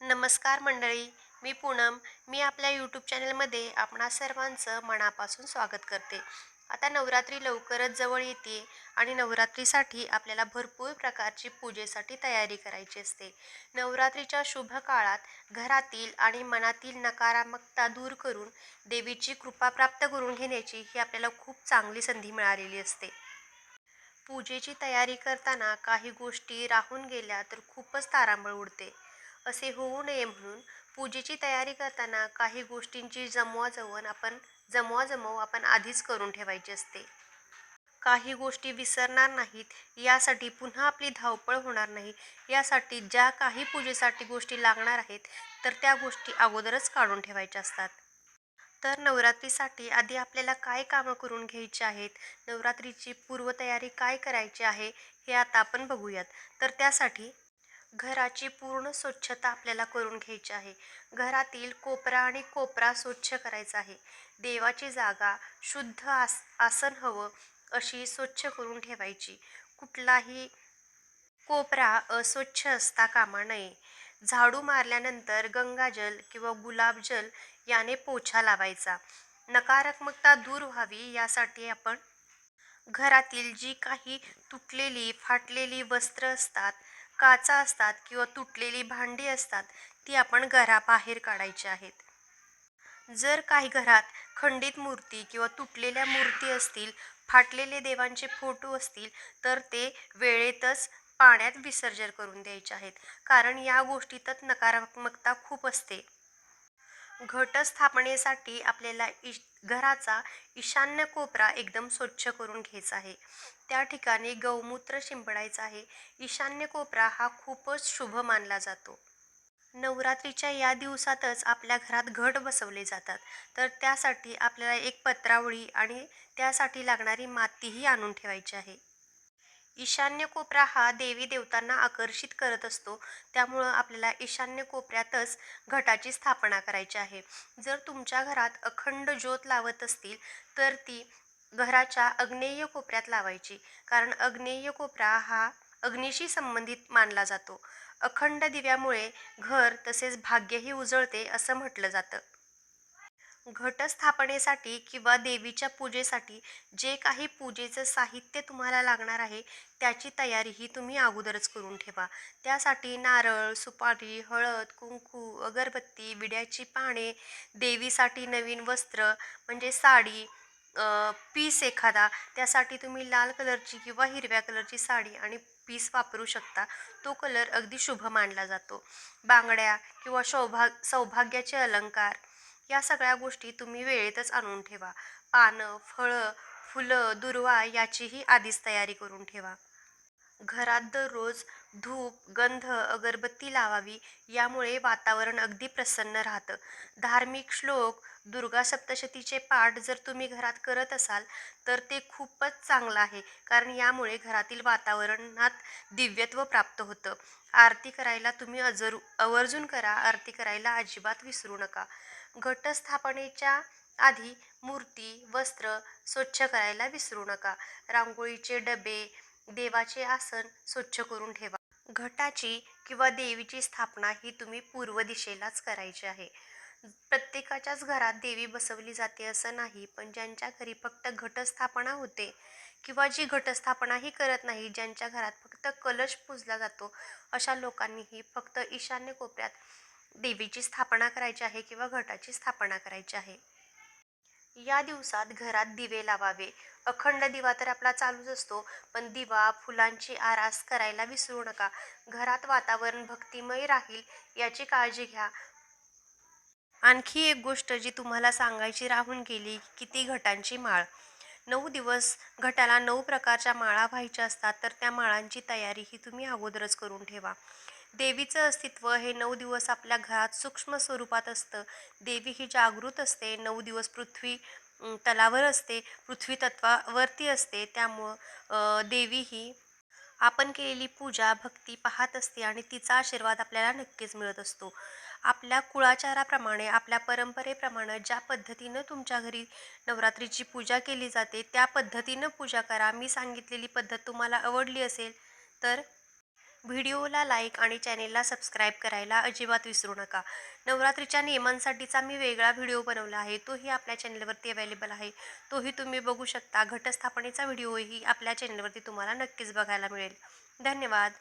नमस्कार मंडळी मी पूनम. मी आपल्या यूट्यूब चॅनलमध्ये आपणा सर्वांचं मनापासून स्वागत करते. आता नवरात्री लवकरच जवळ येते आणि नवरात्रीसाठी आपल्याला भरपूर प्रकारची पूजेसाठी तयारी करायची असते. नवरात्रीच्या शुभ काळात घरातील आणि मनातील नकारात्मकता दूर करून देवीची कृपा प्राप्त करून घेण्याची ही आपल्याला खूप चांगली संधी मिळालेली असते. पूजेची तयारी करताना काही गोष्टी राहून गेल्या तर खूपच तारांबळ उडते. असे होऊ नये म्हणून पूजेची तयारी करताना काही गोष्टींची जमवाजवण आपण जमवाजमव आपण आधीच करून ठेवायची असते. काही गोष्टी विसरणार नाहीत यासाठी पुन्हा आपली धावपळ होणार नाही. यासाठी ज्या काही पूजेसाठी गोष्टी लागणार आहेत तर त्या गोष्टी अगोदरच काढून ठेवायच्या असतात. तर नवरात्रीसाठी आधी आपल्याला काय कामं करून घ्यायची आहेत? नवरात्रीची पूर्वतयारी काय करायची आहे? हे आता आपण बघूयात. तर त्यासाठी घराची पूर्ण स्वच्छता आपल्याला करून घ्यायची आहे. घरातील कोपरा आणि कोपरा स्वच्छ करायचा आहे. देवाची जागा शुद्ध आस आसन हवं अशी स्वच्छ करून ठेवायची. कुठलाही कोपरा अस्वच्छ असता कामा नये. झाडू मारल्यानंतर गंगाजल किंवा गुलाबजल याने पोछा लावायचा. नकारात्मकता दूर व्हावी यासाठी आपण घरातील जी काही तुटलेली फाटलेली वस्त्र असतात काचा असतात किंवा तुटलेली भांडी असतात ती आपण घराबाहेर काढायची आहेत. जर काही घरात खंडित मूर्ती किंवा तुटलेल्या मूर्ती असतील फाटलेले देवांचे फोटो असतील तर ते वेळेतच पाण्यात विसर्जन करून द्यायचे आहेत. कारण या गोष्टीतच नकारात्मकता खूप असते. घटस्थापनेसाठी आपल्याला ईश घराचा ईशान्य कोपरा एकदम स्वच्छ करून घ्यायचा आहे. त्या ठिकाणी गौमूत्र शिंपडायचं आहे. ईशान्य कोपरा हा खूपच शुभ मानला जातो. नवरात्रीच्या या दिवसातच आपल्या घरात घट बसवले जातात. तर त्यासाठी आपल्याला एक पत्रावळी आणि त्यासाठी लागणारी मातीही आणून ठेवायची आहे. ईशान्य कोपरा हा देवी देवतांना आकर्षित करत असतो. त्यामुळं आपल्याला ईशान्य कोपऱ्यातच घटाची स्थापना करायची आहे. जर तुमच्या घरात अखंड ज्योत लावत असतील तर ती घराच्या अग्नेय कोपऱ्यात लावायची. कारण अग्नेय कोपरा हा अग्नीशी संबंधित मानला जातो. अखंड दिव्यामुळे घर तसेच भाग्यही उजळते असं म्हटलं जातं. घटस्थापनेसाठी किंवा देवीच्या पूजेसाठी जे काही पूजेचं साहित्य तुम्हाला लागणार आहे त्याची तयारीही तुम्ही अगोदरच करून ठेवा. त्यासाठी नारळ सुपारी हळद कुंकू अगरबत्ती विड्याची पाने देवीसाठी नवीन वस्त्र म्हणजे साडी पीस एखादा त्यासाठी तुम्ही लाल कलरची किंवा हिरव्या कलरची साडी आणि पीस वापरू शकता. तो कलर अगदी शुभ मानला जातो. बांगड्या किंवा शौभाग सौभाग्याचे अलंकार या सगळ्या गोष्टी तुम्ही वेळेतच आणून ठेवा. पानं फळं फुलं दुर्वा याचीही आधीच तयारी करून ठेवा. घरात दररोज धूप गंध अगरबत्ती लावावी यामुळे वातावरण अगदी प्रसन्न राहतं. धार्मिक श्लोक दुर्गा सप्तशतीचे पाठ जर तुम्ही घरात करत असाल तर ते खूपच चांगलं आहे कारण यामुळे घरातील वातावरणात दिव्यत्व प्राप्त होतं. आरती करायला तुम्ही अजर आवर्जून करा आरती करायला अजिबात विसरू नका. घटस्थापनेच्या आधी मूर्ती वस्त्र स्वच्छ करायला विसरू नका. रांगोळीचे डबे देवाचे आसन स्वच्छ करून ठेवा. घटाची किंवा देवीची स्थापना ही तुम्ही पूर्व दिशेलाच करायची आहे. प्रत्येकाच्याच घरात देवी बसवली जाते असं नाही पण ज्यांच्या घरी फक्त घटस्थापना होते किंवा जी घटस्थापनाही करत नाही ज्यांच्या घरात फक्त कलश पूजला जातो अशा लोकांनीही फक्त ईशान्य कोपऱ्यात देवीची स्थापना करायची आहे किंवा घटाची स्थापना करायची आहे. या दिवसात घरात दिवे लावावे. अखंड दिवा तर आपला चालूच असतो पण दिवा फुलांची आरास करायला विसरू नका. घरात वातावरण भक्तिमय राहील याची काळजी घ्या. आणखी एक गोष्ट जी तुम्हाला सांगायची राहून गेली की ती घटांची माळ. नऊ दिवस घटाला नऊ प्रकारच्या माळा व्हायच्या असतात तर त्या माळांची तयारी ही तुम्ही अगोदरच करून ठेवा. देवीचं अस्तित्व हे नऊ दिवस आपल्या घरात सूक्ष्म स्वरूपात असतं. देवी ही जागृत असते नऊ दिवस पृथ्वी तलावर असते पृथ्वी तत्वावरती असते. त्यामुळं देवी ही आपण केलेली पूजा भक्ती पाहत असते आणि तिचा आशीर्वाद आपल्याला नक्कीच मिळत असतो. आपल्या कुळाचाराप्रमाणे आपल्या परंपरेप्रमाणे ज्या पद्धतीनं तुमच्या घरी नवरात्रीची पूजा केली जाते त्या पद्धतीनं पूजा करा. मी सांगितलेली पद्धत तुम्हाला आवडली असेल तर व्हिडिओला लाईक आणि चॅनेलला सबस्क्राईब करायला अजिबात विसरू नका. नवरात्रीच्या नियमांसाठीचा मी वेगळा व्हिडिओ बनवला आहे. तोही आपल्या चॅनेलवरती अवेलेबल आहे. तोही तुम्ही बघू शकता. घटस्थापनेचा व्हिडिओही आपल्या चॅनेलवरती तुम्हाला नक्कीच बघायला मिळेल. धन्यवाद.